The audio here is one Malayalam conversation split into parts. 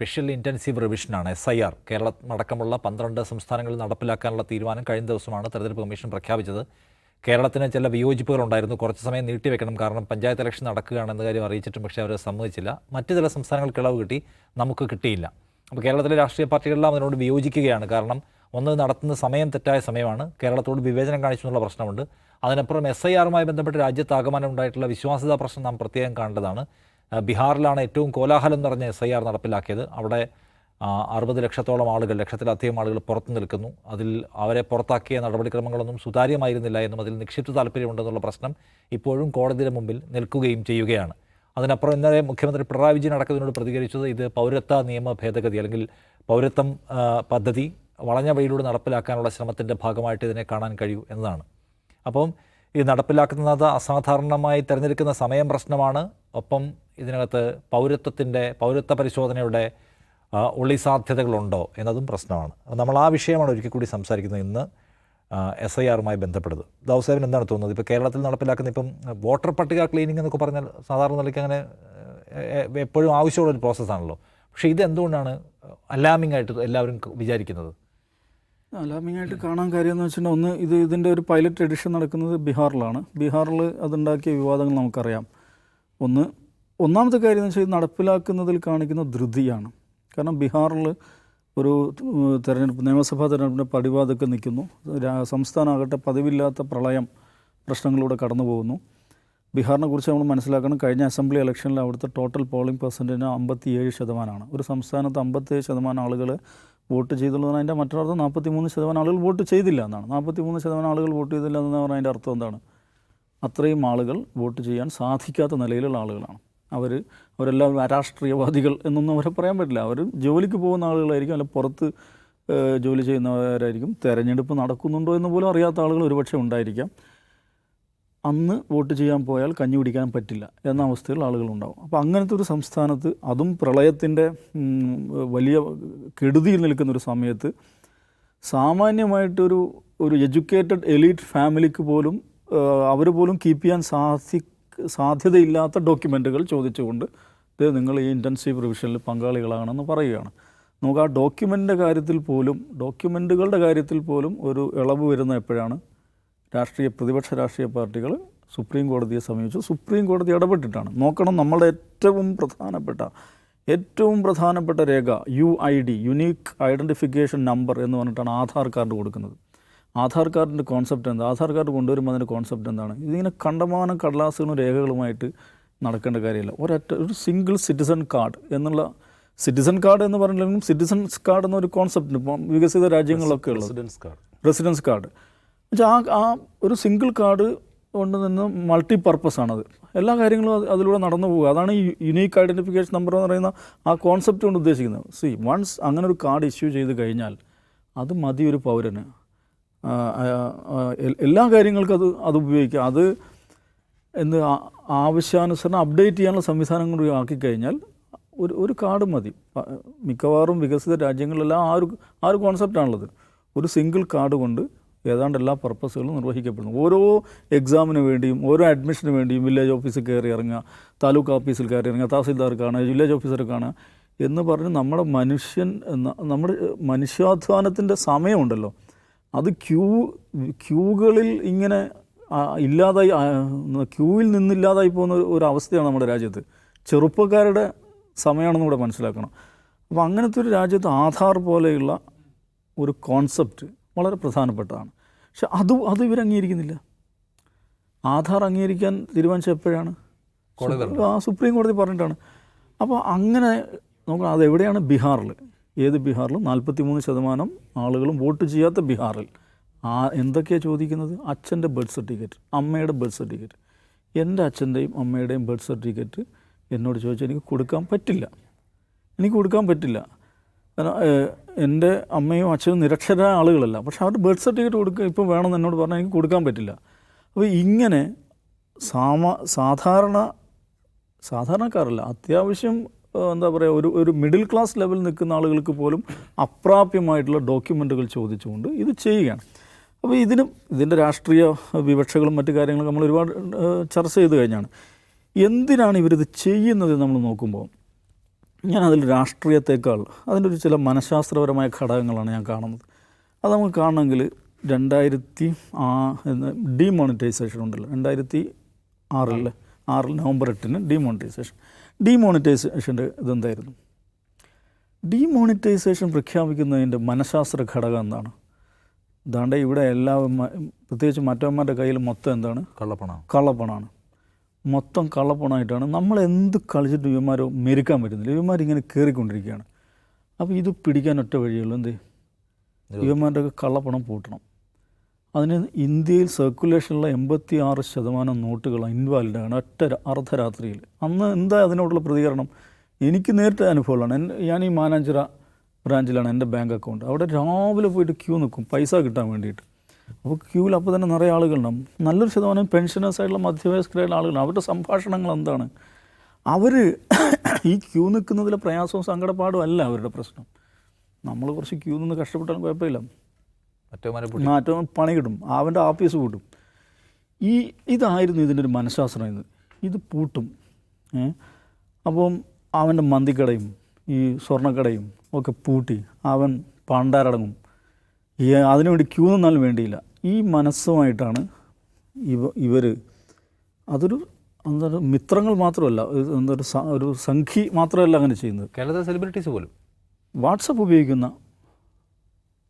സ്പെഷ്യൽ ഇന്റൻസീവ് റിവിഷനാണ് എസ് ഐ ആർ കേരളം അടക്കമുള്ള പന്ത്രണ്ട് സംസ്ഥാനങ്ങളിൽ നടപ്പിലാക്കാനുള്ള തീരുമാനം കഴിഞ്ഞ ദിവസമാണ് തെരഞ്ഞെടുപ്പ് കമ്മീഷൻ പ്രഖ്യാപിച്ചത്. കേരളത്തിന് ചില വിയോജിപ്പുകൾ ഉണ്ടായിരുന്നു കുറച്ച് സമയം നീട്ടിവെക്കണം. കാരണം പഞ്ചായത്ത് ഇലക്ഷൻ നടക്കുകയാണെന്ന കാര്യം അറിയിച്ചിട്ടും പക്ഷേ അവർ സമ്മതിച്ചില്ല. മറ്റു ചില സംസ്ഥാനങ്ങൾക്ക് ഇളവ് കിട്ടി. നമുക്ക് കിട്ടിയില്ല. അപ്പോൾ കേരളത്തിലെ രാഷ്ട്രീയ പാർട്ടികളെല്ലാം അതിനോട് വിയോജിക്കുകയാണ്. കാരണം ഒന്ന് നടത്തുന്ന സമയം തെറ്റായ സമയമാണ്. കേരളത്തോട് വിവേചനം കാണിച്ചു എന്നുള്ള പ്രശ്നമുണ്ട്. അതിനപ്പുറം എസ് ഐ ആറുമായി ബന്ധപ്പെട്ട് രാജ്യത്താകമാനം ഉണ്ടായിട്ടുള്ള വിശ്വാസ്യതാ പ്രശ്നം നാം പ്രത്യേകം കാണേണ്ടതാണ്. ബീഹാറിലാണ് ഏറ്റവും കോലാഹലം നിറഞ്ഞ എസ് ഐ ആർ നടപ്പിലാക്കിയത്. അവിടെ അറുപത് ലക്ഷത്തോളം ആളുകൾ ലക്ഷത്തിലധികം ആളുകൾ പുറത്തു നിൽക്കുന്നു. അതിൽ അവരെ പുറത്താക്കിയ നടപടിക്രമങ്ങളൊന്നും സുതാര്യമായിരുന്നില്ല എന്നും അതിൽ നിക്ഷിപ്ത താല്പര്യമുണ്ടെന്നുള്ള പ്രശ്നം ഇപ്പോഴും കോടതിയുടെ മുമ്പിൽ നിൽക്കുകയും ചെയ്യുകയാണ്. അതിനപ്പുറം ഇന്നലെ മുഖ്യമന്ത്രി പിണറായി വിജയൻ അടക്കത്തിനോട് പ്രതികരിച്ചത് ഇത് പൗരത്വ നിയമ ഭേദഗതി അല്ലെങ്കിൽ പൗരത്വം പദ്ധതി വളഞ്ഞ വഴിയിലൂടെ നടപ്പിലാക്കാനുള്ള ശ്രമത്തിന്റെ ഭാഗമായിട്ട് ഇതിനെ കാണാൻ കഴിയൂ എന്നതാണ്. അപ്പം ഇത് നടപ്പിലാക്കുന്നത് അസാധാരണമായി തിരഞ്ഞെടുക്കുന്ന സമയം പ്രശ്നമാണ്. ഒപ്പം ഇതിനകത്ത് പൗരത്വത്തിന്റെ പൗരത്വ പരിശോധനയുടെ ഉള്ളി സാധ്യതകളുണ്ടോ എന്നതും പ്രശ്നമാണ്. നമ്മൾ ആ വിഷയമാണ് ഒരിക്കൽ കൂടി സംസാരിക്കുന്നത് ഇന്ന് എസ് ഐ ആറുമായി ബന്ധപ്പെട്ടത് ദൗസേവൻ എന്താണ് തോന്നുന്നത്? ഇപ്പോൾ കേരളത്തിൽ നടപ്പിലാക്കുന്ന ഇപ്പം വോട്ടർ പട്ടിക ക്ലീനിങ് എന്നൊക്കെ പറഞ്ഞാൽ സാധാരണ നിലയ്ക്ക് അങ്ങനെ എപ്പോഴും ആവശ്യമുള്ള ഒരു പ്രോസസ്സാണല്ലോ പക്ഷേ ഇത് എന്തുകൊണ്ടാണ് അലാമിംഗ് ആയിട്ട് എല്ലാവരും വിചാരിക്കുന്നത്? അലാമിംഗ് ആയിട്ട് കാണാൻ കാര്യം എന്ന് വെച്ചിട്ടുണ്ടെങ്കിൽ ഒന്ന് ഇത് ഇതിന്റെ ഒരു പൈലറ്റ് എഡിഷൻ നടക്കുന്നത് ബീഹാറിലാണ്. ബീഹാറിൽ അതുണ്ടാക്കിയ വിവാദങ്ങൾ നമുക്കറിയാം. ഒന്ന് ഒന്നാമത്തെ കാര്യം എന്ന് വെച്ചാൽ ഇത് നടപ്പിലാക്കുന്നതിൽ കാണിക്കുന്ന ധൃതിയാണ്. കാരണം ബീഹാറിൽ ഒരു തെരഞ്ഞെടുപ്പ് നിയമസഭാ തെരഞ്ഞെടുപ്പിന്റെ പടിവാതൊക്കെ നിൽക്കുന്നു. സംസ്ഥാനമാകട്ടെ പതിവില്ലാത്ത പ്രളയം പ്രശ്നങ്ങളിലൂടെ കടന്നു പോകുന്നു. ബീഹാറിനെ കുറിച്ച് നമ്മൾ മനസ്സിലാക്കണം കഴിഞ്ഞ അസംബ്ലി ഇലക്ഷനിൽ അവിടുത്തെ ടോട്ടൽ പോളിംഗ് പെർസെന്റേജ് അമ്പത്തിയേഴ് ശതമാനമാണ്. ഒരു സംസ്ഥാനത്ത് അമ്പത്തേഴ് ശതമാനം ആളുകൾ വോട്ട് ചെയ്തുള്ളതാണ് അതിന്റെ മറ്റൊരർത്ഥം നാൽപ്പത്തി മൂന്ന് ശതമാനം ആളുകൾ വോട്ട് ചെയ്തില്ല എന്നാണ്. നാൽപ്പത്തി മൂന്ന് ശതമാനം ആളുകൾ വോട്ട് ചെയ്തില്ല എന്ന് പറഞ്ഞാൽ അതിന്റെ അർത്ഥം എന്താണ്? അത്രയും ആളുകൾ വോട്ട് ചെയ്യാൻ സാധിക്കാത്ത നിലയിലുള്ള ആളുകളാണ്. അവർ അവരെല്ലാം രാഷ്ട്രീയവാദികൾ എന്നൊന്നും അവരെ പറയാൻ പറ്റില്ല. അവർ ജോലിക്ക് പോകുന്ന ആളുകളായിരിക്കും അല്ല പുറത്ത് ജോലി ചെയ്യുന്നവരായിരിക്കും. തെരഞ്ഞെടുപ്പ് നടക്കുന്നുണ്ടോ എന്ന് പോലും അറിയാത്ത ആളുകൾ ഒരുപക്ഷെ ഉണ്ടായിരിക്കാം. അന്ന് വോട്ട് ചെയ്യാൻ പോയാൽ കഞ്ഞി കുടിക്കാൻ പറ്റില്ല എന്ന അവസ്ഥയിൽ ആളുകളുണ്ടാവും. അപ്പോൾ അങ്ങനത്തെ ഒരു സംസ്ഥാനത്ത് അതും പ്രളയത്തിന്റെ വലിയ കെടുതിയിൽ നിൽക്കുന്ന ഒരു സമയത്ത് സാമാന്യമായിട്ടൊരു ഒരു എഡ്യൂക്കേറ്റഡ് എലീറ്റ് ഫാമിലിക്ക് പോലും അവർ പോലും കീപ്പ് ചെയ്യാൻ സാധി സാധ്യതയില്ലാത്ത ഡോക്യുമെന്റുകൾ ചോദിച്ചുകൊണ്ട് ഇത് നിങ്ങൾ ഈ ഇന്റൻസീവ് റിവിഷനിൽ പങ്കാളികളാണെന്ന് പറയുകയാണ്. നമുക്ക് ആ ഡോക്യുമെന്റിന്റെ കാര്യത്തിൽ പോലും ഡോക്യുമെന്റുകളുടെ കാര്യത്തിൽ പോലും ഒരു ഇളവ് വരുന്ന എപ്പോഴാണ്? രാഷ്ട്രീയ പ്രതിപക്ഷ രാഷ്ട്രീയ പാർട്ടികൾ സുപ്രീം കോടതിയെ സമീപിച്ചു. സുപ്രീം കോടതി ഇടപെട്ടിട്ടാണ്. നോക്കണം നമ്മളുടെ ഏറ്റവും പ്രധാനപ്പെട്ട ഏറ്റവും പ്രധാനപ്പെട്ട രേഖ U I D unique identification number എന്ന് പറഞ്ഞിട്ടാണ് ആധാർ കാർഡ് കൊടുക്കുന്നത്. ആധാർ കാർഡിന്റെ കോൺസെപ്റ്റ് എന്താ? ആധാർ കാർഡ് കൊണ്ടുവരുമ്പോൾ അതിന്റെ കോൺസെപ്റ്റ് എന്താണ്? ഇതിങ്ങനെ കണ്ടമാനം കടലാസുകളും രേഖകളുമായിട്ട് നടക്കേണ്ട കാര്യമില്ല. ഒരൊറ്റ ഒരു സിംഗിൾ സിറ്റിസൺ കാർഡ് എന്നുള്ള സിറ്റിസൺ കാർഡ് എന്ന് പറഞ്ഞില്ലെങ്കിലും സിറ്റിസൺസ് കാർഡ് എന്നൊരു കോൺസെപ്റ്റ് ഇപ്പം വികസിത രാജ്യങ്ങളിലൊക്കെ ഉള്ളത്. റെസിഡൻസ് കാർഡ് ആ ആ ഒരു സിംഗിൾ കാർഡ് കൊണ്ട് നിന്ന് മൾട്ടി പർപ്പസ് ആണത്. എല്ലാ കാര്യങ്ങളും അതിലൂടെ നടന്നു പോകുക അതാണ് ഈ യുണീക്ക് ഐഡന്റിഫിക്കേഷൻ നമ്പർ എന്ന് പറയുന്ന ആ കോൺസെപ്റ്റ് കൊണ്ട് ഉദ്ദേശിക്കുന്നത്. സി വൺസ് അങ്ങനെ ഒരു കാർഡ് ഇഷ്യൂ ചെയ്ത് കഴിഞ്ഞാൽ അത് മതി ഒരു പൗരന്. എല്ലാ കാര്യങ്ങൾക്കും അത് അത് ഉപയോഗിക്കാം. അത് എന്ത് ആവശ്യാനുസരണം അപ്ഡേറ്റ് ചെയ്യാനുള്ള സംവിധാനം കൂടി ആക്കിക്കഴിഞ്ഞാൽ ഒരു ഒരു കാർഡ് മതി. മിക്കവാറും വികസിത രാജ്യങ്ങളിലെല്ലാം ആ ഒരു ആ ഒരു കോൺസെപ്റ്റാണുള്ളത് ഒരു സിംഗിൾ കാർഡ് കൊണ്ട് ഏതാണ്ട് എല്ലാ പർപ്പസുകളും നിർവഹിക്കപ്പെടുന്നു. ഓരോ എക്സാമിന് വേണ്ടിയും ഓരോ അഡ്മിഷന് വേണ്ടിയും വില്ലേജ് ഓഫീസിൽ കയറി ഇറങ്ങുക താലൂക്ക് ഓഫീസിൽ കയറി ഇറങ്ങുക തഹസിൽദാർ കാണുക വില്ലേജ് ഓഫീസറെ കാണുക എന്ന് പറഞ്ഞ് നമ്മുടെ മനുഷ്യൻ നമ്മുടെ മനുഷ്യാധ്വാനത്തിന്റെ സമയമുണ്ടല്ലോ. അത് ക്യൂ ക്യൂകളിൽ ഇങ്ങനെ ഇല്ലാതായി ക്യൂവിൽ നിന്നില്ലാതായി പോകുന്ന ഒരു- അവസ്ഥയാണ് നമ്മുടെ രാജ്യത്ത്. ചെറുപ്പക്കാരുടെ സമയമാണെന്ന് കൂടെ മനസ്സിലാക്കണം. അപ്പോൾ അങ്ങനത്തെ ഒരു രാജ്യത്ത് ആധാർ പോലെയുള്ള ഒരു കോൺസെപ്റ്റ് വളരെ പ്രധാനപ്പെട്ടതാണ്. പക്ഷെ അത് അത് ഇവർ അംഗീകരിക്കുന്നില്ല ആധാർ അംഗീകരിക്കാൻ തീരുമാനിച്ചത് എപ്പോഴാണ്? ആ സുപ്രീം കോടതി പറഞ്ഞിട്ടാണ്. അപ്പോൾ അങ്ങനെ നോക്കണം അതെവിടെയാണ് ബീഹാറിൽ. ഏത് ബീഹാറിലും നാൽപ്പത്തി മൂന്ന് ശതമാനം ആളുകളും വോട്ട് ചെയ്യാത്ത ബീഹാറിൽ. ആ എന്തൊക്കെയാണ് ചോദിക്കുന്നത്? അച്ഛന്റെ ബർത്ത് സർട്ടിഫിക്കറ്റ് അമ്മയുടെ ബർത്ത് സർട്ടിഫിക്കറ്റ്. എന്റെ അച്ഛന്റെയും അമ്മയുടെയും ബർത്ത് സർട്ടിഫിക്കറ്റ് എന്നോട് ചോദിച്ചാൽ എനിക്ക് കൊടുക്കാൻ പറ്റില്ല. എനിക്ക് കൊടുക്കാൻ പറ്റില്ല. എന്റെ അമ്മയും അച്ഛനും നിരക്ഷര ആളുകളല്ല. പക്ഷെ അവർ ബർത്ത് സർട്ടിഫിക്കറ്റ് കൊടുക്കുക ഇപ്പോൾ വേണമെന്ന് എന്നോട് പറഞ്ഞാൽ എനിക്ക് കൊടുക്കാൻ പറ്റില്ല. അപ്പോൾ ഇങ്ങനെ സാമ സാധാരണ സാധാരണക്കാരല്ല. അത്യാവശ്യം എന്താ പറയുക ഒരു ഒരു മിഡിൽ ക്ലാസ് ലെവലിൽ നിൽക്കുന്ന ആളുകൾക്ക് പോലും അപ്രാപ്യമായിട്ടുള്ള ഡോക്യുമെന്റുകൾ ചോദിച്ചുകൊണ്ട് ഇത് ചെയ്യുകയാണ്. അപ്പോൾ ഇതിനും ഇതിന്റെ രാഷ്ട്രീയ വിവക്ഷകളും മറ്റു കാര്യങ്ങളും നമ്മൾ ഒരുപാട് ചർച്ച ചെയ്ത് കഴിഞ്ഞാണ്. എന്തിനാണ് ഇവരിത് ചെയ്യുന്നത് നമ്മൾ നോക്കുമ്പോൾ ഞാനതിൽ രാഷ്ട്രീയത്തേക്കാൾ അതിന്റെ ഒരു ചില മനഃശാസ്ത്രപരമായ ഘടകങ്ങളാണ് ഞാൻ കാണുന്നത്. അത് നമുക്ക് കാണണമെങ്കിൽ രണ്ടായിരത്തി ആ ഡിമോണിറ്റൈസേഷൻ ഉണ്ടല്ലോ. രണ്ടായിരത്തി ആറിൽ ആറിൽ നവംബർ എട്ടിന് ഡിമോണിറ്റൈസേഷൻ ഡിമോണിറ്റൈസേഷന്റെ ഇതെന്തായിരുന്നു? ഡിമോണിറ്റൈസേഷൻ പ്രഖ്യാപിക്കുന്നതിന്റെ മനഃശാസ്ത്ര ഘടകം എന്താണ്? ഇതാണ്ട് ഇവിടെ എല്ലാ പ്രത്യേകിച്ച് മറ്റവന്മാരുടെ കയ്യിൽ മൊത്തം എന്താണ്? കള്ളപ്പണമാണ്. കള്ളപ്പണമാണ്. മൊത്തം കള്ളപ്പണമായിട്ടാണ് നമ്മൾ എന്ത് കളിച്ചിട്ട് ഇവന്മാർ മെരുക്കാൻ പറ്റുന്നില്ല. ഇവന്മാർ ഇങ്ങനെ കയറിക്കൊണ്ടിരിക്കുകയാണ് അപ്പോൾ ഇത് പിടിക്കാൻ ഒറ്റ വഴിയുള്ളൂ. എന്ത്? ഇവന്മാരുടെയൊക്കെ കള്ളപ്പണം പൂട്ടണം. അതിന് ഇന്ത്യയിൽ സർക്കുലേഷനുള്ള എൺപത്തി ആറ് ശതമാനം നോട്ടുകൾ ഇൻവാലിഡാണ് ഒറ്റ അർദ്ധരാത്രിയിൽ. അന്ന് എന്താ അതിനോടുള്ള പ്രതികരണം? എനിക്ക് നേരിട്ട് അനുഭവമാണ്. എൻ- ഞാൻ ഈ മാനാഞ്ചിറ ബ്രാഞ്ചിലാണ് എന്റെ ബാങ്ക് അക്കൗണ്ട്. അവിടെ രാവിലെ പോയിട്ട് ക്യൂ നിൽക്കും. പൈസ കിട്ടാൻ വേണ്ടിയിട്ട്. അപ്പോൾ ക്യൂവിൽ അപ്പോൾ തന്നെ നിറയെ ആളുകളുണ്ടാവും. നല്ലൊരു ശതമാനം പെൻഷനേഴ്സായിട്ടുള്ള മധ്യവയസ്കരായിട്ടുള്ള ആളുകളാണ് അവരുടെ സംഭാഷണങ്ങൾ എന്താണ്? അവർ ഈ ക്യൂ നിൽക്കുന്നതിലെ പ്രയാസവും സങ്കടപ്പാടും അല്ല അവരുടെ പ്രശ്നം. നമ്മൾ കുറച്ച് ക്യൂ നിന്ന് കഷ്ടപ്പെട്ടാലും കുഴപ്പമില്ല. മാറ്റവും മാറ്റം പണി കിട്ടും. അവന്റെ ആഫീസ് പൂട്ടും. ഈ ഇതായിരുന്നു ഇതിന്റെ ഒരു മനഃശാസ്ത്രം ഇത്. ഇത് പൂട്ടും? അപ്പം അവന്റെ മന്തിക്കടയും ഈ സ്വർണക്കടയും ഒക്കെ പൂട്ടി. അവൻ പണ്ടാരടങ്ങും. ഈ അതിനുവേണ്ടി ക്യൂ നിന്നാലും വേണ്ടിയില്ല. ഈ മനസ്സുമായിട്ടാണ് ഇവ ഇവർ അതൊരു എന്താ പറയുക, മിത്രങ്ങൾ മാത്രമല്ല ഇത് എന്താ ഒരു സംഖ്യ മാത്രമല്ല അങ്ങനെ ചെയ്യുന്നത്. കേരളത്തിലെ സെലിബ്രിറ്റീസ് പോലും. വാട്സപ്പ് ഉപയോഗിക്കുന്ന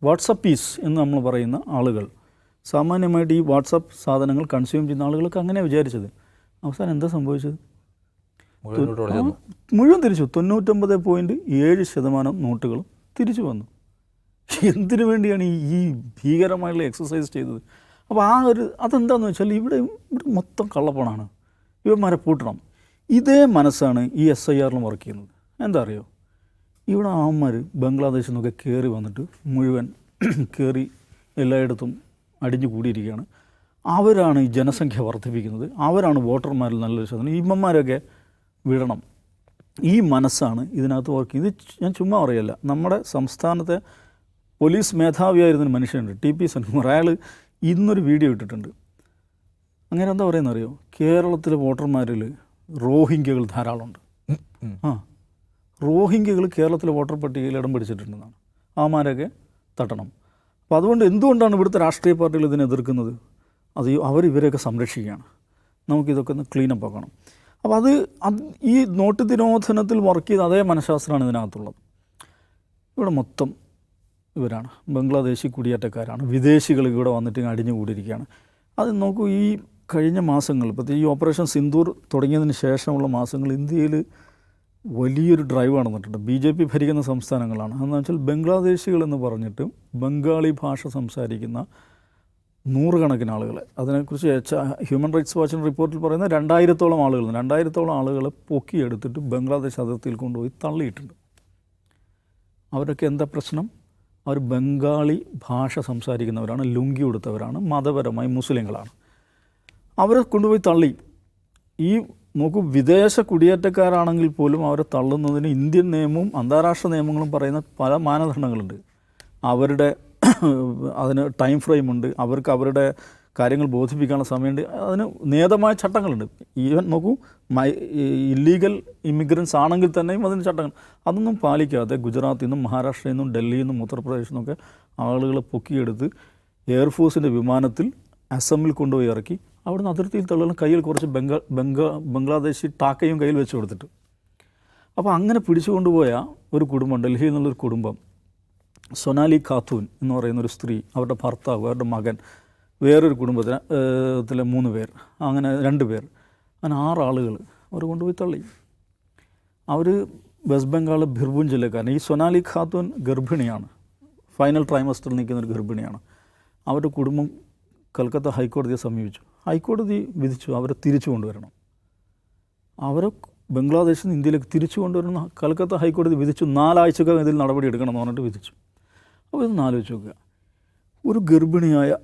വാട്സപ്പീസ് എന്ന് നമ്മൾ പറയുന്ന ആളുകൾ. സാമാന്യമായിട്ട് ഈ വാട്സപ്പ് സാധനങ്ങൾ കൺസ്യൂം ചെയ്യുന്ന ആളുകൾക്ക് അങ്ങനെ വിചാരിച്ചത്. അവസാനം എന്താ സംഭവിച്ചത്? മുഴുവൻ തിരിച്ചു. തൊണ്ണൂറ്റൊമ്പത് പോയിന്റ് ഏഴ് ശതമാനം നോട്ടുകളും തിരിച്ചു വന്നു. എന്തിനു വേണ്ടിയാണ് ഈ ഭീകരമായുള്ള എക്സസൈസ് ചെയ്തത്? അപ്പോൾ ആ ഒരു അതെന്താണെന്ന് വെച്ചാൽ ഇവിടെ ഇവിടെ മൊത്തം കള്ളപ്പണമാണ് ഇവന്മാരെ പൂട്ടണം. ഇതേ മനസ്സാണ് ഈ എസ് ഐ ആറിലും വർക്ക് ചെയ്യുന്നത്. എന്താ അറിയോ? ഇവിടെ ആവന്മാർ ബംഗ്ലാദേശിൽ നിന്നൊക്കെ കയറി വന്നിട്ട് മുഴുവൻ കയറി എല്ലായിടത്തും അടിഞ്ഞു കൂടിയിരിക്കുകയാണ്. അവരാണ് ഈ ജനസംഖ്യ വർദ്ധിപ്പിക്കുന്നത്. അവരാണ് വോട്ടർമാരിൽ നല്ലൊരു ശതമാനം. ഇമ്മന്മാരൊക്കെ വിടണം. ഈ മനസ്സാണ് ഇതിനകത്ത് വർക്ക് ഇത് ഞാൻ ചുമ്മാ പറയല്ല. നമ്മുടെ സംസ്ഥാനത്തെ പോലീസ് മേധാവിയായിരുന്നൊരു മനുഷ്യനുണ്ട് ടി പി സൻകുമാർ അയാൾ ഇന്നൊരു വീഡിയോ ഇട്ടിട്ടുണ്ട്. അങ്ങനെ എന്താ പറയുന്നത് അറിയോ കേരളത്തിലെ വോട്ടർമാരിൽ റോഹിംഗ്യകൾ ധാരാളമുണ്ട്. ആ റോഹിംഗ്യകൾ കേരളത്തിലെ വോട്ടർ പട്ടികയിൽ ഇടം പിടിച്ചിട്ടുണ്ടെന്നാണ്. ആമാരൊക്കെ തട്ടണം. അപ്പോൾ അതുകൊണ്ട് എന്തുകൊണ്ടാണ് ഇവിടുത്തെ രാഷ്ട്രീയ പാർട്ടികൾ ഇതിനെ എതിർക്കുന്നത്? അത് അവർ ഇവരെയൊക്കെ സംരക്ഷിക്കുകയാണ്. നമുക്കിതൊക്കെ ഒന്ന് ക്ലീനപ്പ് ആക്കണം. അപ്പോൾ അത് ഈ നോട്ട് നിരോധനത്തിൽ വർക്ക് ചെയ്ത അതേ മനഃശാസ്ത്രമാണ് ഇതിനകത്തുള്ളത്. ഇവിടെ മൊത്തം ഇവരാണ്. ബംഗ്ലാദേശി കുടിയേറ്റക്കാരാണ്. വിദേശികൾ ഇവിടെ വന്നിട്ട് അടിഞ്ഞുകൂടിയിരിക്കുകയാണ്. അടിഞ്ഞു കൂടിയിരിക്കുകയാണ് അത് നോക്കൂ ഈ കഴിഞ്ഞ മാസങ്ങൾ പ്രത്യേകിച്ച് ഈ ഓപ്പറേഷൻ സിന്ദൂർ തുടങ്ങിയതിന് ശേഷമുള്ള മാസങ്ങൾ ഇന്ത്യയിൽ വലിയൊരു ഡ്രൈവ് നടന്നിട്ടുണ്ട് ബി ജെ പി ഭരിക്കുന്ന സംസ്ഥാനങ്ങളാണ്. അതെന്ന് വെച്ചാൽ ബംഗ്ലാദേശികൾ എന്ന് പറഞ്ഞിട്ട് ബംഗാളി ഭാഷ സംസാരിക്കുന്ന നൂറുകണക്കിന് ആളുകളെ അതിനെക്കുറിച്ച് ഹ്യൂമൻ റൈറ്റ്സ് വാച്ചിന്റെ റിപ്പോർട്ടിൽ പറയുന്ന രണ്ടായിരത്തോളം ആളുകൾ രണ്ടായിരത്തോളം ആളുകളെ പൊക്കിയെടുത്തിട്ട് ബംഗ്ലാദേശ് അതിർത്തിയിൽ കൊണ്ടുപോയി തള്ളിയിട്ടുണ്ട്. അവരൊക്കെ എന്താ പ്രശ്നം? അവർ ബംഗാളി ഭാഷ സംസാരിക്കുന്നവരാണ് ലുങ്കി ഉടുത്തവരാണ് മതപരമായി മുസ്ലിങ്ങളാണ്. അവരെ കൊണ്ടുപോയി തള്ളി. ഈ നോക്കൂ വിദേശ കുടിയേറ്റക്കാരാണെങ്കിൽ പോലും അവരെ തള്ളുന്നതിന് ഇന്ത്യൻ നിയമവും അന്താരാഷ്ട്ര നിയമങ്ങളും പറയുന്ന പല മാനദണ്ഡങ്ങളുണ്ട്. അവരുടെ അതിന് ടൈം ഫ്രെയിമുണ്ട്. അവർക്ക് അവരുടെ കാര്യങ്ങൾ ബോധിപ്പിക്കാനുള്ള സമയമുണ്ട്. അതിന് നിയതമായ ചട്ടങ്ങളുണ്ട്. ഈവൻ നോക്കൂ മൈ ഇല്ലീഗൽ ഇമിഗ്രൻസ് ആണെങ്കിൽ തന്നെയും അതിന് ചട്ടങ്ങൾ. അതൊന്നും പാലിക്കാതെ ഗുജറാത്തിൽ നിന്നും മഹാരാഷ്ട്രയിൽ നിന്നും ഡൽഹിയിൽ നിന്നും ഉത്തർപ്രദേശിൽ നിന്നൊക്കെ ആളുകളെ പൊക്കിയെടുത്ത് എയർഫോഴ്സിന്റെ വിമാനത്തിൽ അസമിൽ കൊണ്ടുപോയി ഇറക്കി. അവിടുന്ന് അതിർത്തിയിൽ തള്ളുന്ന കയ്യിൽ കുറച്ച് ബംഗാ ബംഗാ ബംഗ്ലാദേശി ടാക്കയും കയ്യിൽ വെച്ച് കൊടുത്തിട്ട്. അപ്പോൾ അങ്ങനെ പിടിച്ചു കൊണ്ടുപോയ ഒരു കുടുംബം ഡൽഹിയിൽ നിന്നുള്ളൊരു കുടുംബം സൊനാലി ഖാത്തൂൻ എന്ന് പറയുന്ന ഒരു സ്ത്രീ അവരുടെ ഭർത്താവ് അവരുടെ മകൻ വേറൊരു കുടുംബത്തിന് ത്തിലെ മൂന്ന് പേർ അങ്ങനെ രണ്ട് പേർ അങ്ങനെ ആറ് ആളുകൾ അവർ കൊണ്ടുപോയി തള്ളി. അവർ വെസ്റ്റ് ബംഗാൾ ബിർഭും ജില്ലക്കാരൻ ഈ സൊനാലി ഖാത്തൂൻ ഗർഭിണിയാണ്. ഫൈനൽ ട്രൈമസ്റ്ററിൽ നിൽക്കുന്ന ഒരു ഗർഭിണിയാണ്. അവരുടെ കുടുംബം കൽക്കത്ത ഹൈക്കോടതിയെ സമീപിച്ചു. ഹൈക്കോടതി വിധിച്ചു അവരെ തിരിച്ചു കൊണ്ടുവരണം. അവരെ ബംഗ്ലാദേശിൽ നിന്ന് ഇന്ത്യയിലേക്ക് തിരിച്ചു കൊണ്ടുവരുന്ന കൽക്കത്ത ഹൈക്കോടതി വിധിച്ചു. നാലാഴ്ചക്കകം ഇതിൽ നടപടി എടുക്കണം എന്ന് പറഞ്ഞിട്ട് വിധിച്ചു. അപ്പോൾ ഇതൊന്ന് ആലോചിച്ച് നോക്കുക. ഒരു ഗർഭിണിയായ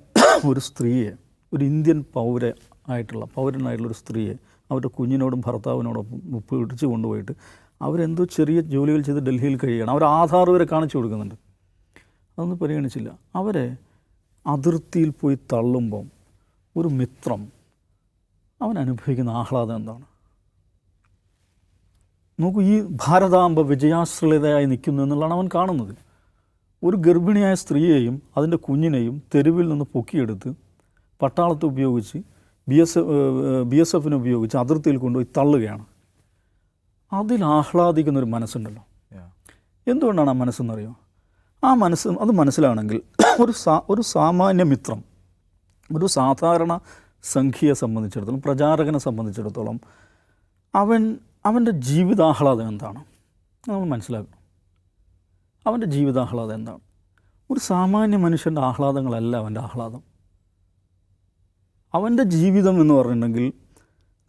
ഒരു സ്ത്രീയെ ഒരു ഇന്ത്യൻ പൗര ആയിട്ടുള്ള പൗരനായിട്ടുള്ള ഒരു സ്ത്രീയെ അവരുടെ കുഞ്ഞിനോടും ഭർത്താവിനോടൊപ്പം പിടിച്ച് കൊണ്ടുപോയിട്ട് അവരെന്തോ ചെറിയ ജോലികൾ ചെയ്ത് ഡൽഹിയിൽ കഴിയുകയാണ്. അവർ ആധാർ വരെ കാണിച്ചു കൊടുക്കുന്നുണ്ട്. അതൊന്നും പരിഗണിച്ചില്ല. അവരെ അതിർത്തിയിൽ പോയി തള്ളുമ്പം ഒരു മിത്രം അവൻ അനുഭവിക്കുന്ന ആഹ്ലാദം എന്താണ്? നോക്കൂ ഈ ഭാരതാംബ വിജയാശ്രിതയായി നിൽക്കുന്നു എന്നുള്ളതാണ് അവൻ കാണുന്നത്. ഒരു ഗർഭിണിയായ സ്ത്രീയെയും അതിന്റെ കുഞ്ഞിനെയും തെരുവിൽ നിന്ന് പൊക്കിയെടുത്ത് പട്ടാളത്തെ ഉപയോഗിച്ച് ബി എസ് ബി എസ് എഫിനെ ഉപയോഗിച്ച് അതിർത്തിയിൽ കൊണ്ടുപോയി തള്ളുകയാണ്. അതിൽ ആഹ്ലാദിക്കുന്ന ഒരു മനസ്സുണ്ടല്ലോ. എന്തുകൊണ്ടാണ് ആ മനസ്സെന്നറിയോ? ആ മനസ്സ് അത് മനസ്സിലാണെങ്കിൽ ഒരു സാ ഒരു സാമാന്യ മിത്രം ഒരു സാധാരണ സംഖ്യയെ സംബന്ധിച്ചിടത്തോളം പ്രചാരകനെ സംബന്ധിച്ചിടത്തോളം അവൻ അവന്റെ ജീവിതാഹ്ലാദം എന്താണ്? നമ്മൾ മനസ്സിലാക്കണം. അവന്റെ ജീവിതാഹ്ലാദം എന്താണ്? ഒരു സാമാന്യ മനുഷ്യന്റെ ആഹ്ലാദങ്ങളല്ല അവന്റെ ആഹ്ലാദം. അവന്റെ ജീവിതം എന്ന് പറഞ്ഞിട്ടുണ്ടെങ്കിൽ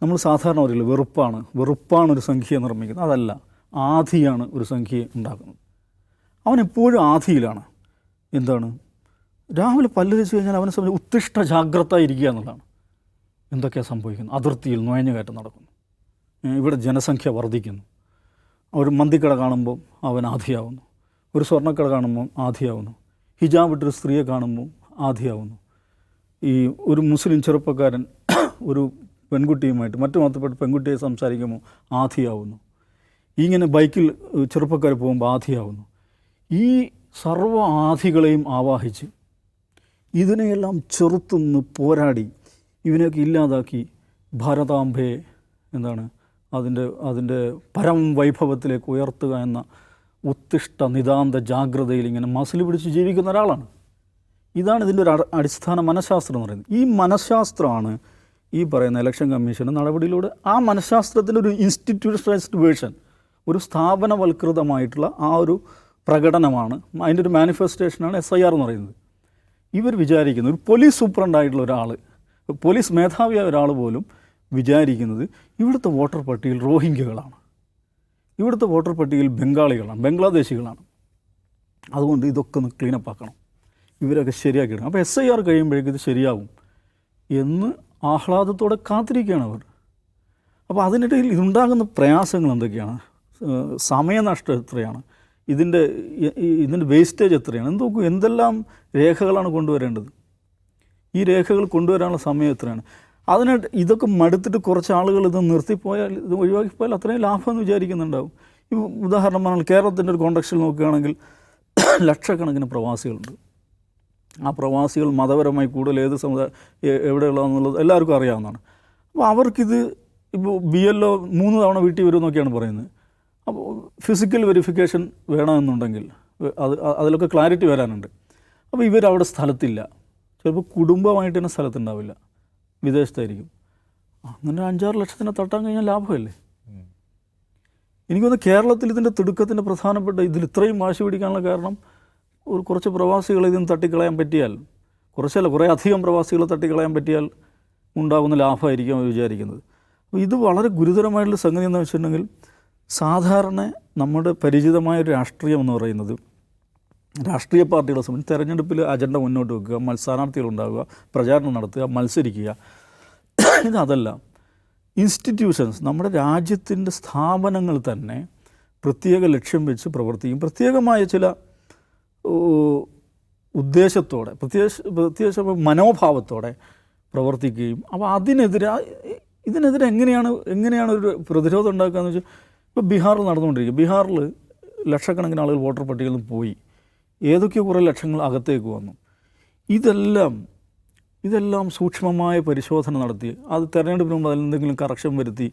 നമ്മൾ സാധാരണ പറയില്ല വെറുപ്പാണ്. വെറുപ്പാണ് ഒരു സംഖ്യ നിർമ്മിക്കുന്നത്. അതല്ല ആധിയാണ് ഒരു സംഖ്യ ഉണ്ടാക്കുന്നത്. അവൻ എപ്പോഴും ആധിയിലാണ്. എന്താണ്? രാവിലെ പല്ല് തേച്ച് കഴിഞ്ഞാൽ അവനെ സംബന്ധിച്ച് ഉത്തിഷ്ട ജാഗ്രത ഇരിക്കുക എന്നുള്ളതാണ്. എന്തൊക്കെയാണ് സംഭവിക്കുന്നത്? അതിർത്തിയിൽ നുഴഞ്ഞുകയറ്റം നടക്കുന്നു. ഇവിടെ ജനസംഖ്യ വർദ്ധിക്കുന്നു. ഒരു മന്തിക്കട കാണുമ്പോൾ അവൻ ആധിയാവുന്നു. ഒരു സ്വർണക്കട കാണുമ്പോൾ ആധിയാവുന്നു. ഹിജാബ് ഇട്ടൊരു സ്ത്രീയെ കാണുമ്പോൾ ആധിയാവുന്നു. ഈ ഒരു മുസ്ലിം ചെറുപ്പക്കാരൻ ഒരു പെൺകുട്ടിയുമായിട്ട് മറ്റു മതപ്പെട്ട പെൺകുട്ടിയെ സംസാരിക്കുമ്പോൾ ആധിയാവുന്നു. ഇങ്ങനെ ബൈക്കിൽ ചെറുപ്പക്കാർ പോകുമ്പോൾ ആധിയാവുന്നു. ഈ സർവ ആധികളെയും ആവാഹിച്ച് ഇതിനെയെല്ലാം ചെറുത്തുനിന്ന് പോരാടി ഇവനെയൊക്കെ ഇല്ലാതാക്കി ഭാരതാംബയെ എന്താണ് അതിന്റെ അതിന്റെ പരം വൈഭവത്തിലേക്ക് ഉയർത്തുക എന്ന ഉത്തിഷ്ട നിതാന്ത ജാഗ്രതയിൽ ഇങ്ങനെ മസിൽ പിടിച്ച് ജീവിക്കുന്ന ഒരാളാണ്. ഇതാണ് ഇതിന്റെ ഒരു അടിസ്ഥാന മനഃശാസ്ത്രം എന്ന് പറയുന്നത്. ഈ മനഃശാസ്ത്രമാണ് ഈ പറയുന്ന ഇലക്ഷൻ കമ്മീഷന്റെ നടപടിയിലൂടെ ആ മനഃശാസ്ത്രത്തിന്റെ ഒരു ഇൻസ്റ്റിറ്റ്യൂഷണലൈസ്ഡ് വേർഷൻ ഒരു സ്ഥാപനവൽകൃതമായിട്ടുള്ള ആ ഒരു പ്രകടനമാണ് അതിന്റെ ഒരു മാനിഫെസ്റ്റേഷനാണ് എസ് ഐ ആർ എന്ന് പറയുന്നത്. ഇവർ വിചാരിക്കുന്നത് ഒരു പോലീസ് സൂപ്രണ്ടായിട്ടുള്ള ഒരാൾ പോലീസ് മേധാവിയായ ഒരാൾ പോലും വിചാരിക്കുന്നത് ഇവിടുത്തെ വോട്ടർ പട്ടികയിൽ റോഹിംഗ്യകളാണ്. ഇവിടുത്തെ വോട്ടർ പട്ടികയിൽ ബംഗാളികളാണ് ബംഗ്ലാദേശികളാണ്. അതുകൊണ്ട് ഇതൊക്കെ ഒന്ന് ക്ലീനപ്പ് ആക്കണം. ഇവരൊക്കെ ശരിയാക്കിയിടണം അപ്പോൾ എസ് ഐ ആർ കഴിയുമ്പോഴേക്കും ഇത് ശരിയാവും എന്ന് ആഹ്ലാദത്തോടെ കാത്തിരിക്കുകയാണ് അവർ. അപ്പോൾ അതിനിടയിൽ ഇതുണ്ടാകുന്ന പ്രയാസങ്ങൾ എന്തൊക്കെയാണ്? സമയനഷ്ടം എത്രയാണ്? ഇതിന്റെ ഇതിന്റെ വേസ്റ്റേജ് എത്രയാണ്? എന്തൊക്കെ എന്തെല്ലാം രേഖകളാണ് കൊണ്ടുവരേണ്ടത്? ഈ രേഖകൾ കൊണ്ടുവരാനുള്ള സമയം എത്രയാണ്? അതിന് ഇതൊക്കെ മടുത്തിട്ട് കുറച്ച് ആളുകൾ ഇത് നിർത്തിപ്പോയാൽ ഇത് ഒഴിവാക്കിപ്പോയാൽ അത്രയും ലാഭമെന്ന് വിചാരിക്കുന്നുണ്ടാവും. ഈ ഉദാഹരണം പറഞ്ഞാൽ കേരളത്തിന്റെ ഒരു കോണ്ടക്സ്റ്റിൽ നോക്കുകയാണെങ്കിൽ ലക്ഷക്കണക്കിന് പ്രവാസികളുണ്ട്. ആ പ്രവാസികൾ മതപരമായി കൂടുതൽ ഏത് സമുദായ എവിടെയുള്ളതെന്നുള്ളത് എല്ലാവർക്കും അറിയാവുന്നതാണ്. അപ്പോൾ അവർക്കിത് ഇപ്പോൾ ബി എൽ ഒ മൂന്ന് തവണ വീട്ടിൽ വരുമെന്നൊക്കെയാണ് പറയുന്നത്. അപ്പോൾ ഫിസിക്കൽ വെരിഫിക്കേഷൻ വേണമെന്നുണ്ടെങ്കിൽ അത് അതിലൊക്കെ ക്ലാരിറ്റി വരാനുണ്ട്. അപ്പോൾ ഇവരവിടെ സ്ഥലത്തില്ല. ചിലപ്പോൾ കുടുംബമായിട്ട് തന്നെ സ്ഥലത്തുണ്ടാവില്ല. വിദേശത്തായിരിക്കും. അങ്ങനെ അഞ്ചാറ് ലക്ഷത്തിനെ തട്ടാൻ കഴിഞ്ഞാൽ ലാഭമല്ലേ? എനിക്കൊന്ന് കേരളത്തിൽ ഇതിന്റെ തിടുക്കത്തിന്റെ പ്രധാനപ്പെട്ട ഇതിൽ ഇത്രയും വാശി പിടിക്കാനുള്ള കാരണം ഒരു കുറച്ച് പ്രവാസികളെ ഇതിന് തട്ടിക്കളയാൻ പറ്റിയാൽ കുറച്ചല്ല കുറേ അധികം പ്രവാസികളെ തട്ടിക്കളയാൻ പറ്റിയാൽ ഉണ്ടാകുന്ന ലാഭമായിരിക്കും അവർ വിചാരിക്കുന്നത്. അപ്പോൾ ഇത് വളരെ ഗുരുതരമായിട്ടുള്ള സംഗതി എന്ന് വെച്ചിട്ടുണ്ടെങ്കിൽ സാധാരണ നമ്മുടെ പരിചിതമായ ഒരു രാഷ്ട്രീയം എന്ന് പറയുന്നത് രാഷ്ട്രീയ പാർട്ടികളെ സംബന്ധിച്ച് തെരഞ്ഞെടുപ്പിൽ അജണ്ട മുന്നോട്ട് വെക്കുക മത്സരാർത്ഥികൾ ഉണ്ടാവുക പ്രചാരണം നടത്തുക മത്സരിക്കുക. ഇതല്ല ഇൻസ്റ്റിറ്റ്യൂഷൻസ് നമ്മുടെ രാജ്യത്തിന്റെ സ്ഥാപനങ്ങൾ തന്നെ പ്രത്യേക ലക്ഷ്യം വെച്ച് പ്രവർത്തിക്കും. പ്രത്യേകമായ ചില ഉദ്ദേശത്തോടെ പ്രത്യേക പ്രത്യേക മനോഭാവത്തോടെ പ്രവർത്തിക്കുകയും അപ്പോൾ അതിനെതിരെ ഇതിനെതിരെ എങ്ങനെയാണ് എങ്ങനെയാണ് ഒരു പ്രതിരോധം ഉണ്ടാക്കുക എന്ന് വെച്ചാൽ ഇപ്പോൾ ബീഹാറിൽ നടന്നുകൊണ്ടിരിക്കുക. ബീഹാറിൽ ലക്ഷക്കണക്കിന് ആളുകൾ വോട്ടർ പട്ടികയിൽ നിന്ന് പോയി. ഏതൊക്കെയോ കുറേ ലക്ഷങ്ങൾ അകത്തേക്ക് വന്നു. ഇതെല്ലാം ഇതെല്ലാം സൂക്ഷ്മമായ പരിശോധന നടത്തി. അത് തെരഞ്ഞെടുപ്പിന് മുമ്പ് അതിൽ എന്തെങ്കിലും കറക്ഷൻ വരുത്തി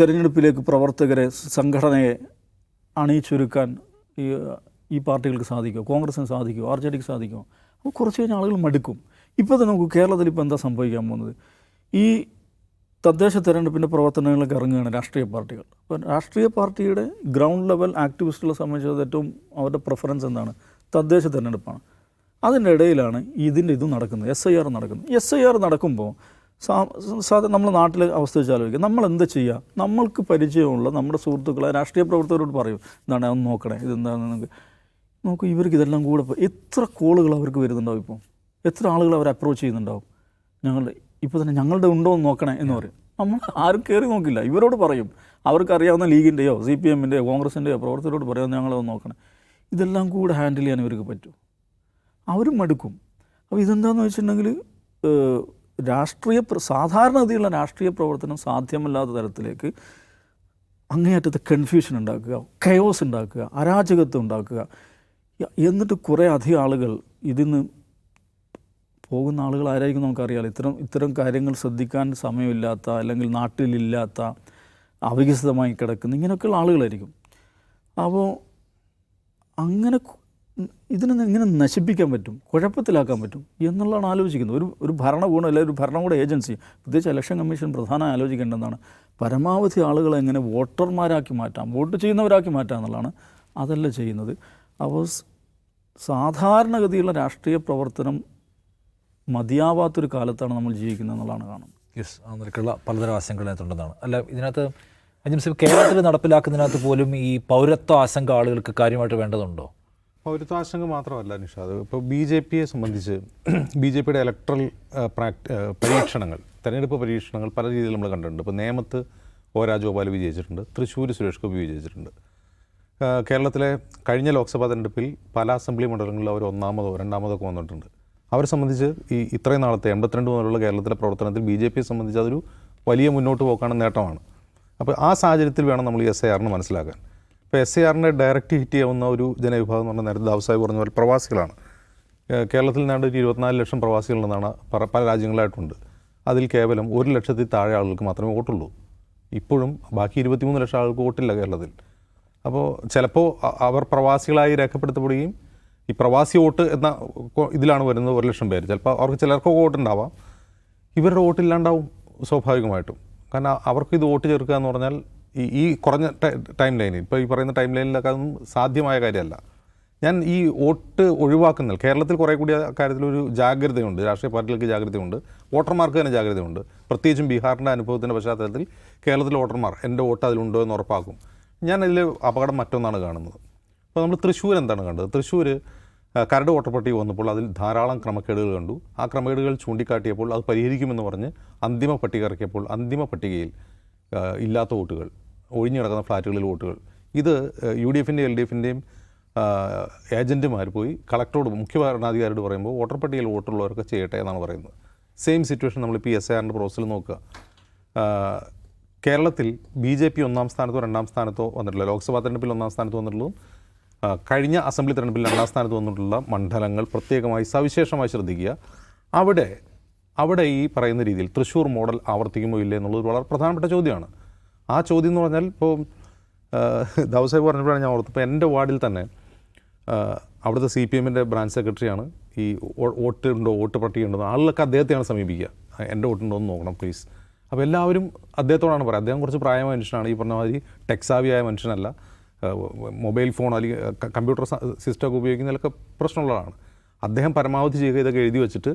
തെരഞ്ഞെടുപ്പിലേക്ക് പ്രവർത്തകരെ സംഘടനയെ അണിയിച്ചൊരുക്കാൻ ഈ ഈ പാർട്ടികൾക്ക് സാധിക്കുമോ? കോൺഗ്രസിന് സാധിക്കുമോ? ആർ ജെ ഡിക്ക് സാധിക്കുമോ? അപ്പോൾ കുറച്ച് കഴിഞ്ഞ ആളുകൾ മടുക്കും. ഇപ്പോൾ തന്നെ നമുക്ക് കേരളത്തിൽ ഇപ്പോൾ എന്താ സംഭവിക്കാൻ പോകുന്നത്? ഈ തദ്ദേശ തെരഞ്ഞെടുപ്പിന്റെ പ്രവർത്തനങ്ങളിലേക്ക് ഇറങ്ങുകയാണ് രാഷ്ട്രീയ പാർട്ടികൾ. അപ്പോൾ രാഷ്ട്രീയ പാർട്ടിയുടെ ഗ്രൗണ്ട് ലെവൽ ആക്ടിവിസ്റ്റുകളെ സംബന്ധിച്ചത് ഏറ്റവും അവരുടെ പ്രിഫറൻസ് എന്താണ്? തദ്ദേശ തെരഞ്ഞെടുപ്പാണ്. അതിന്റെ ഇടയിലാണ് ഇതിന്റെ ഇതും നടക്കുന്നത് എസ് ഐ ആർ നടക്കുന്നത്. എസ് ഐ ആർ നടക്കുമ്പോൾ നമ്മൾ നാട്ടിലെ അവസ്ഥ വെച്ച് ആലോചിക്കുക. നമ്മൾ എന്താ ചെയ്യുക? നമ്മൾക്ക് പരിചയമുള്ള നമ്മുടെ സുഹൃത്തുക്കളെ രാഷ്ട്രീയ പ്രവർത്തകരോട് പറയും എന്താണ് അതൊന്ന് നോക്കണേ ഇതെന്താണെന്ന് നമുക്ക് നോക്കൂ ഇവർക്ക് ഇതെല്ലാം കൂടെ എത്ര കോളുകൾ അവർക്ക് വരുന്നുണ്ടാവും ഇപ്പോൾ? എത്ര ആളുകൾ അവർ അപ്രോച്ച് ചെയ്യുന്നുണ്ടാവും? ഞങ്ങൾ ഇപ്പോൾ തന്നെ ഞങ്ങളുടെ ഉണ്ടോ എന്ന് നോക്കണേ എന്ന് പറയും. നമ്മൾ ആരും കയറി നോക്കില്ല. ഇവരോട് പറയും. അവർക്കറിയാവുന്ന ലീഗിന്റെയോ സി പി എമ്മിന്റെയോ കോൺഗ്രസിന്റെയോ പ്രവർത്തകരോട് പറയാമെന്ന് ഞങ്ങളത് നോക്കണേ. ഇതെല്ലാം കൂടെ ഹാൻഡിൽ ചെയ്യാൻ ഇവർക്ക് പറ്റും. അവരും മടുക്കും. അപ്പോൾ ഇതെന്താണെന്ന് വെച്ചിട്ടുണ്ടെങ്കിൽ രാഷ്ട്രീയ സാധാരണഗതിയുള്ള രാഷ്ട്രീയ പ്രവർത്തനം സാധ്യമല്ലാത്ത തരത്തിലേക്ക് അങ്ങേയറ്റത്തെ കൺഫ്യൂഷൻ ഉണ്ടാക്കുക കയോസ് ഉണ്ടാക്കുക അരാജകത്വം ഉണ്ടാക്കുക. എന്നിട്ട് കുറേ അധികം ആളുകൾ ഇതിൽ നിന്ന് പോകുന്ന ആളുകൾ ആരായിരിക്കും നമുക്കറിയാം ഇത്തരം ഇത്തരം കാര്യങ്ങൾ ശ്രദ്ധിക്കാൻ സമയമില്ലാത്ത അല്ലെങ്കിൽ നാട്ടിലില്ലാത്ത അവികസിതമായി കിടക്കുന്ന ഇങ്ങനെയൊക്കെയുള്ള ആളുകളായിരിക്കും. അപ്പോൾ അങ്ങനെ ഇതിനെ എങ്ങനെ നശിപ്പിക്കാൻ പറ്റും? കുഴപ്പത്തിലാക്കാൻ പറ്റും? എന്നുള്ളതാണ് ആലോചിക്കുന്നത്. ഒരു ഒരു ഭരണകൂടം അല്ലെങ്കിൽ ഒരു ഭരണകൂട ഏജൻസി പ്രത്യേകിച്ച് ഇലക്ഷൻ കമ്മീഷൻ പ്രധാനം ആലോചിക്കേണ്ടതാണ്. പരമാവധി ആളുകളെ എങ്ങനെ വോട്ടർമാരാക്കി മാറ്റാം വോട്ട് ചെയ്യുന്നവരാക്കി മാറ്റാം എന്നുള്ളതാണ് അതല്ല ചെയ്യുന്നത്. അപ്പോൾ സാധാരണഗതിയുള്ള രാഷ്ട്രീയ പ്രവർത്തനം മതിയാവാത്തൊരു കാലത്താണ് നമ്മൾ ജീവിക്കുന്നത് എന്നുള്ളതാണ് കാണുന്നത്. യെസ് ആ പലതരം ആശങ്കകൾ തുടർന്നാണ് അല്ല ഇതിനകത്ത് അജിംസി കേരളത്തിൽ നടപ്പിലാക്കുന്നതിനകത്ത് പോലും ഈ പൗരത്വ ആശങ്ക ആളുകൾക്ക് കാര്യമായിട്ട് വേണ്ടതുണ്ടോ? പൗരത്വ ആശങ്ക മാത്രമല്ല നിഷാദ് ഇപ്പോൾ ബി ജെ പിയെ സംബന്ധിച്ച് ബി ജെ പിയുടെ ഇലക്ട്രൽ പരീക്ഷണങ്ങൾ തെരഞ്ഞെടുപ്പ് പരീക്ഷണങ്ങൾ പല രീതിയിൽ നമ്മൾ കണ്ടിട്ടുണ്ട്. ഇപ്പോൾ നേമത്ത് ഒ രാജഗോപാൽ വിജയിച്ചിട്ടുണ്ട് തൃശ്ശൂർ സുരേഷ് ഗോപി വിജയിച്ചിട്ടുണ്ട്. കേരളത്തിലെ കഴിഞ്ഞ ലോക്സഭാ തെരഞ്ഞെടുപ്പിൽ പല അസംബ്ലി മണ്ഡലങ്ങളിൽ അവർ ഒന്നാമതോ രണ്ടാമതോ ഒക്കെ വന്നിട്ടുണ്ട്. അവരെ സംബന്ധിച്ച് ഈ ഇത്രയും നാളത്തെ എൺപത്തിരണ്ട് മുതലുള്ള കേരളത്തിലെ പ്രവർത്തനത്തിൽ ബി ജെ പിയെ സംബന്ധിച്ച് അതൊരു വലിയ മുന്നോട്ട് പോക്കാണ് നേട്ടമാണ്. അപ്പോൾ ആ സാഹചര്യത്തിൽ വേണം നമ്മൾ ഈ എസ് ഐ ആറിന് മനസ്സിലാക്കാൻ. ഇപ്പോൾ എസ് ഐ ആറിനെ ഡയറക്റ്റ് ഹിറ്റ് ചെയ്യാവുന്ന ഒരു ജനവിഭാഗം എന്ന് പറഞ്ഞാൽ നേരത്തെ ദാവസായി പറഞ്ഞ പോലെ പ്രവാസികളാണ്. കേരളത്തിൽ നിന്നാണ്ട് ഒരു ഇരുപത്തിനാല് ലക്ഷം പ്രവാസികളുണ്ടെന്നാണ് പല രാജ്യങ്ങളായിട്ടുണ്ട് അതിൽ കേവലം ഒരു ലക്ഷത്തിൽ താഴെ ആളുകൾക്ക് മാത്രമേ വോട്ടുള്ളൂ. ഇപ്പോഴും ബാക്കി ഇരുപത്തിമൂന്ന് ലക്ഷം ആളുകൾക്ക് വോട്ടില്ല കേരളത്തിൽ. അപ്പോൾ ചിലപ്പോൾ അവർ പ്രവാസികളായി രേഖപ്പെടുത്തപ്പെടുകയും ഈ പ്രവാസി വോട്ട് എന്ന ഇതിലാണ് വരുന്നത് ഒരു ലക്ഷം പേര്. ചിലപ്പോൾ അവർക്ക് ചിലർക്കൊക്കെ വോട്ടുണ്ടാവാം. ഇവരുടെ വോട്ടില്ലാണ്ടാവും സ്വാഭാവികമായിട്ടും. കാരണം അവർക്ക് ഇത് വോട്ട് ചേർക്കുക എന്ന് പറഞ്ഞാൽ ഈ ഈ കുറഞ്ഞ ടൈ- ലൈനിൽ ഇപ്പോൾ ഈ പറയുന്ന ടൈം ലൈനിലൊക്കെ അതൊന്നും സാധ്യമായ കാര്യമല്ല. ഞാൻ ഈ വോട്ട് ഒഴിവാക്കുന്ന കേരളത്തിൽ കുറേ കൂടി കാര്യത്തിലൊരു ജാഗ്രതയുണ്ട് രാഷ്ട്രീയ പാർട്ടികൾക്ക് ജാഗ്രതയുണ്ട് വോട്ടർമാർക്ക് തന്നെ ജാഗ്രതയുണ്ട്. പ്രത്യേകിച്ചും ബീഹാറിന്റെ അനുഭവത്തിന്റെ പശ്ചാത്തലത്തിൽ കേരളത്തിലെ വോട്ടർമാർ എന്റെ വോട്ട് അതിലുണ്ടോ എന്ന് ഉറപ്പാക്കും. ഞാൻ അതിൽ അപകടം മറ്റൊന്നാണ് കാണുന്നത്. അപ്പോൾ നമ്മൾ തൃശ്ശൂർ എന്താണ് കണ്ടത്? തൃശ്ശൂർ കരട് വോട്ടർപട്ടിക വന്നപ്പോൾ അതിൽ ധാരാളം ക്രമക്കേടുകൾ കണ്ടു. ആ ക്രമക്കേടുകൾ ചൂണ്ടിക്കാട്ടിയപ്പോൾ അത് പരിഹരിക്കുമെന്ന് പറഞ്ഞ് അന്തിമ പട്ടിക ഇറക്കിയപ്പോൾ അന്തിമ പട്ടികയിൽ ഇല്ലാത്ത വോട്ടുകൾ ഒഴിഞ്ഞു കിടക്കുന്ന ഫ്ലാറ്റുകളിൽ വോട്ടുകൾ. ഇത് യു ഡി എഫിന്റെയും എൽ ഡി എഫിന്റെയും ഏജന്റുമാർ പോയി കളക്ടറോട് മുഖ്യ ഭരണാധികാരിയോട് പറയുമ്പോൾ വോട്ടർ പട്ടികയിൽ വോട്ടുള്ളവരൊക്കെ ചെയ്യട്ടെ എന്നാണ് പറയുന്നത്. സെയിം സിറ്റുവേഷൻ നമ്മളിപ്പോൾ എസ് ഐ ആറിന്റെ പ്രോസസ്സിൽ നോക്കുക. കേരളത്തിൽ ബി ജെ പി ഒന്നാം സ്ഥാനത്തോ രണ്ടാം സ്ഥാനത്തോ വന്നിട്ടില്ല. ലോക്സഭാ തെരഞ്ഞെടുപ്പിൽ ഒന്നാം സ്ഥാനത്ത് വന്നിട്ടുള്ളതും കഴിഞ്ഞ അസംബ്ലി തെരഞ്ഞെടുപ്പിൽ രണ്ടാം സ്ഥാനത്ത് വന്നിട്ടുള്ള മണ്ഡലങ്ങൾ പ്രത്യേകമായി സവിശേഷമായി ശ്രദ്ധിക്കുക. അവിടെ അവിടെ ഈ പറയുന്ന രീതിയിൽ തൃശ്ശൂർ മോഡൽ ആവർത്തിക്കുമോ ഇല്ലേ എന്നുള്ളത് വളരെ പ്രധാനപ്പെട്ട ചോദ്യമാണ്. ആ ചോദ്യം എന്ന് പറഞ്ഞാൽ ഇപ്പോൾ ദവസായി പറഞ്ഞപ്പോഴാണ് ഞാൻ ഓർത്തപ്പോൾ എന്റെ വാർഡിൽ തന്നെ അവിടുത്തെ സി പി എമ്മിന്റെ ബ്രാഞ്ച് സെക്രട്ടറിയാണ് ഈ വോട്ട് ഉണ്ടോ വോട്ട് പട്ടിക ഉണ്ടോ ആളുകളൊക്കെ അദ്ദേഹത്തെയാണ് സമീപിക്കുക. എന്റെ വോട്ടുണ്ടോ എന്ന് നോക്കണം പ്ലീസ്. അപ്പോൾ എല്ലാവരും അദ്ദേഹത്തോടാണ് പറയുക. അദ്ദേഹം കുറച്ച് പ്രായമായ മനുഷ്യനാണ്. ഈ പറഞ്ഞ മാതിരി ടെക്സാവിയായ മനുഷ്യനല്ല. മൊബൈൽ ഫോൺ അല്ലെങ്കിൽ കമ്പ്യൂട്ടർ സിസ്റ്റമൊക്കെ ഉപയോഗിക്കുന്നതിലൊക്കെ പ്രശ്നമുള്ളതാണ്. അദ്ദേഹം പരമാവധി ചെയ്യുക ഇതൊക്കെ എഴുതി വെച്ചിട്ട്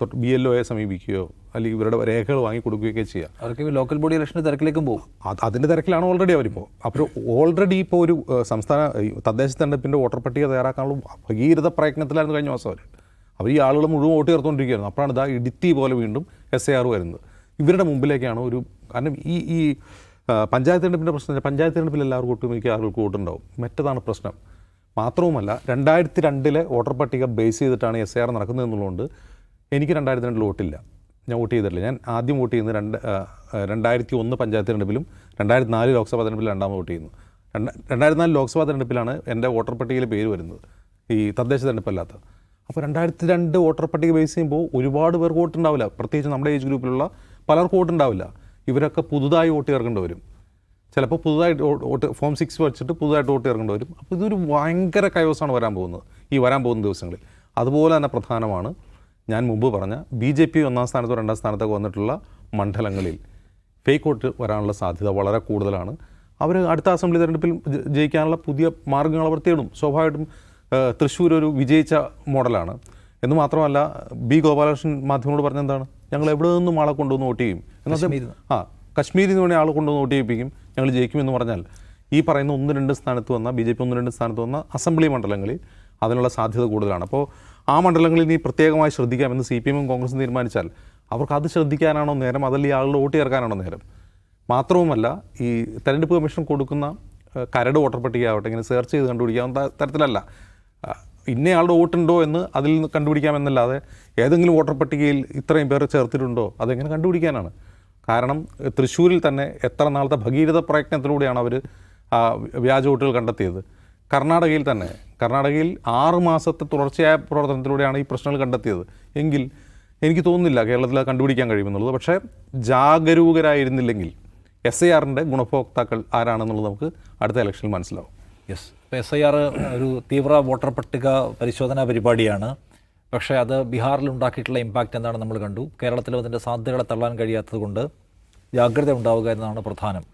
തൊട്ട് ബി എൽ ഒയെ സമീപിക്കുകയോ അല്ലെങ്കിൽ ഇവരുടെ രേഖകൾ വാങ്ങി കൊടുക്കുകയൊക്കെ ചെയ്യുക. അവർക്ക് ലോക്കൽ ബോഡി ഇലക്ഷന്റെ തിരക്കിലേക്കും പോകും. അത് അതിന്റെ തിരക്കിലാണ് ഓൾറെഡി അവരിപ്പോൾ അപ്പോൾ ഓൾറെഡി ഇപ്പോൾ ഒരു സംസ്ഥാന തദ്ദേശ തെരഞ്ഞെടുപ്പിന്റെ വോട്ടർ പട്ടിക തയ്യാറാക്കാനുള്ള ഭഗീരഥ പ്രയത്നത്തിലായിരുന്നു കഴിഞ്ഞ മാസം അവർ അവർ ഈ ആളുകൾ മുഴുവൻ വോട്ട് ചേർത്തുകൊണ്ടിരിക്കുകയായിരുന്നു. അപ്പോഴാണ് ഇതാ ഇടുത്തി പോലെ വീണ്ടും എസ് എ ആർ വരുന്നത്. ഇവരുടെ മുമ്പിലേക്കാണ് ഒരു കാരണം ഈ ഈ പഞ്ചായത്ത് തിരഞ്ഞെടുപ്പിന്റെ പ്രശ്നം പഞ്ചായത്ത് തിരഞ്ഞെടുപ്പിൽ എല്ലാവർക്കും ഒട്ടുമിക്ക ആളുകൾക്ക് വോട്ടുണ്ടാവും. മറ്റതാണ് പ്രശ്നം. മാത്രവുമല്ല രണ്ടായിരത്തി രണ്ടിലെ വോട്ടർ പട്ടിക ബേസ് ചെയ്തിട്ടാണ് എസ് ആർ നടക്കുന്നത് എന്നുള്ളതുകൊണ്ട് എനിക്ക് രണ്ടായിരത്തി രണ്ടിൽ വോട്ടില്ല. ഞാൻ വോട്ട് ചെയ്തിട്ടില്ല. ഞാൻ ആദ്യം വോട്ട് ചെയ്യുന്നത് രണ്ട് രണ്ടായിരത്തി ഒന്ന് പഞ്ചായത്ത് തിരഞ്ഞെടുപ്പിലും രണ്ടായിരത്തി നാല് ലോക്സഭാ തെരഞ്ഞെടുപ്പിൽ രണ്ടാമത് വോട്ട് ചെയ്യുന്നു. രണ്ട രണ്ടായിരത്തി നാല് ലോക്സഭാ തിരഞ്ഞെടുപ്പിലാണ് എന്റെ വോട്ടർ പട്ടികയിൽ പേര് വരുന്നത്. ഈ തദ്ദേശ തിരഞ്ഞെടുപ്പല്ലാത്ത. അപ്പോൾ രണ്ടായിരത്തി രണ്ട് വോട്ടർ പട്ടിക ബേസ് ചെയ്യുമ്പോൾ ഒരുപാട് പേർക്ക് വോട്ടുണ്ടാവില്ല. പ്രത്യേകിച്ച് നമ്മുടെ ഏജ് ഗ്രൂപ്പിലുള്ള പലർക്കും വോട്ട് ഉണ്ടാവില്ല ഇവരൊക്കെ പുതുതായി വോട്ട് ചേർക്കേണ്ടി വരും. ചിലപ്പോൾ പുതുതായിട്ട് വോട്ട് ഫോം സിക്സ് വെച്ചിട്ട് പുതുതായിട്ട് വോട്ട് ചേർക്കേണ്ടി വരും. അപ്പോൾ ഇതൊരു ഭയങ്കര കയോസാണ് വരാൻ പോകുന്നത് ഈ വരാൻ പോകുന്ന ദിവസങ്ങളിൽ. അതുപോലെ തന്നെ പ്രധാനമാണ് ഞാൻ മുമ്പ് പറഞ്ഞ ബി ജെ പി ഒന്നാം സ്ഥാനത്തോ രണ്ടാം സ്ഥാനത്തൊക്കെ വന്നിട്ടുള്ള മണ്ഡലങ്ങളിൽ ഫേക്ക് വോട്ട് വരാനുള്ള സാധ്യത വളരെ കൂടുതലാണ്. അവർ അടുത്ത അസംബ്ലി തെരഞ്ഞെടുപ്പിൽ ജയിക്കാനുള്ള പുതിയ മാർഗങ്ങൾ അവർ തേടും. സ്വാഭാവികമായിട്ടും തൃശ്ശൂർ ഒരു വിജയിച്ച മോഡലാണ്. എന്ന് മാത്രമല്ല ബി ഗോപാലകൃഷ്ണൻ മാധ്യമങ്ങളോട് പറഞ്ഞ എന്താണ്? ഞങ്ങൾ എവിടെ നിന്നും ആളെ കൊണ്ടുവന്ന് വോട്ട് ചെയ്യും? എന്നാൽ ആ കശ്മീരിൽ നിന്ന് വേണേൽ ആൾ കൊണ്ടുവന്ന് വോട്ട് ചെയ്യിപ്പിക്കും. ഞങ്ങൾ ജയിക്കുമെന്ന് പറഞ്ഞാൽ ഈ പറയുന്ന ഒന്ന് രണ്ട് സ്ഥാനത്ത് വന്ന ബി ജെ പി ഒന്ന് രണ്ട് സ്ഥാനത്ത് വന്ന അസംബ്ലി മണ്ഡലങ്ങളിൽ അതിനുള്ള സാധ്യത കൂടുതലാണ്. അപ്പോൾ ആ മണ്ഡലങ്ങളിൽ ഇനി പ്രത്യേകമായി ശ്രദ്ധിക്കാമെന്ന് സി പി എമ്മും കോൺഗ്രസും തീരുമാനിച്ചാൽ അവർക്ക് അത് ശ്രദ്ധിക്കാനാണോ നേരം? അതല്ല ഈ ആളുടെ വോട്ട് ചേർക്കാനാണോ നേരം? മാത്രവുമല്ല ഈ തെരഞ്ഞെടുപ്പ് കമ്മീഷൻ കൊടുക്കുന്ന കരട് വോട്ടർ പട്ടിക ആവട്ടെ ഇങ്ങനെ സെർച്ച് ചെയ്ത് കണ്ടുപിടിക്കാവുന്ന തരത്തിലല്ല. ഇന്നയാളുടെ വോട്ടുണ്ടോ എന്ന് അതിൽ നിന്ന് കണ്ടുപിടിക്കാമെന്നല്ലാതെ ഏതെങ്കിലും വോട്ടർ പട്ടികയിൽ ഇത്രയും പേർ ചേർത്തിട്ടുണ്ടോ അതെങ്ങനെ കണ്ടുപിടിക്കാനാണ്? കാരണം തൃശ്ശൂരിൽ തന്നെ എത്ര നാളത്തെ ഭഗീരഥ പ്രയത്നത്തിലൂടെയാണ് അവർ വ്യാജ വോട്ടുകൾ കണ്ടെത്തിയത്. കർണാടകയിൽ തന്നെ കർണാടകയിൽ ആറ് മാസത്തെ തുടർച്ചയായ പ്രവർത്തനത്തിലൂടെയാണ് ഈ പ്രശ്നങ്ങൾ കണ്ടെത്തിയത്. എങ്കിൽ എനിക്ക് തോന്നുന്നില്ല കേരളത്തിൽ അത് കണ്ടുപിടിക്കാൻ കഴിയുമെന്നുള്ളത്. പക്ഷേ ജാഗരൂകരായിരുന്നില്ലെങ്കിൽ എസ് ഐ ആറിന്റെ ഗുണഭോക്താക്കൾ ആരാണെന്നുള്ളത് നമുക്ക് അടുത്ത ഇലക്ഷനിൽ മനസ്സിലാവും. യെസ് ഇപ്പോൾ എസ് ഐ ആർ ഒരു തീവ്ര വോട്ടർ പട്ടിക പരിശോധനാ പരിപാടിയാണ്. പക്ഷേ അത് ബീഹാറിൽ ഉണ്ടാക്കിയിട്ടുള്ള ഇമ്പാക്റ്റ് എന്താണ് നമ്മൾ കണ്ടു. കേരളത്തിലും അതിന്റെ സാധ്യതകളെ തള്ളാൻ കഴിയാത്തത് കൊണ്ട് ജാഗ്രത ഉണ്ടാവുക എന്നതാണ് പ്രധാനം.